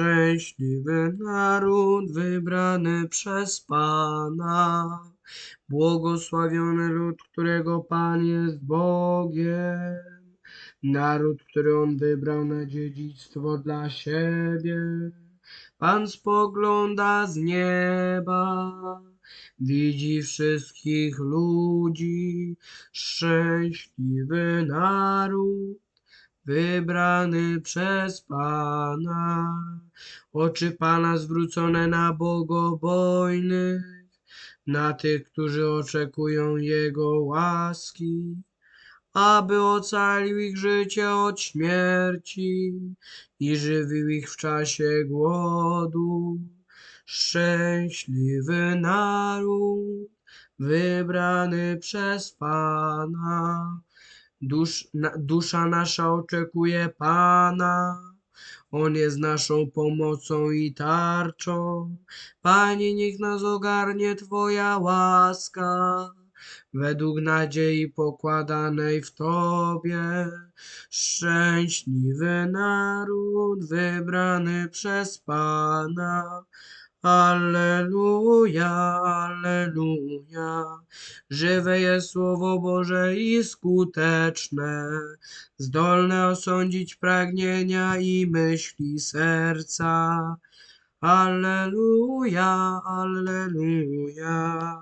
Szczęśliwy naród wybrany przez Pana. Błogosławiony lud, którego Pan jest Bogiem. Naród, który On wybrał na dziedzictwo dla siebie. Pan spogląda z nieba, widzi wszystkich ludzi. Szczęśliwy naród, wybrany przez Pana. Oczy Pana zwrócone na bogobojnych, na tych, którzy oczekują Jego łaski, aby ocalił ich życie od śmierci i żywił ich w czasie głodu. Szczęśliwy naród, wybrany przez Pana. Dusz, na, dusza nasza oczekuje Pana. On jest naszą pomocą i tarczą. Panie, niech nas ogarnie Twoja łaska. Według nadziei pokładanej w Tobie, szczęśliwy naród wybrany przez Pana. Alleluja, alleluja. Żywe jest Słowo Boże i skuteczne, zdolne osądzić pragnienia i myśli serca. Alleluja, alleluja.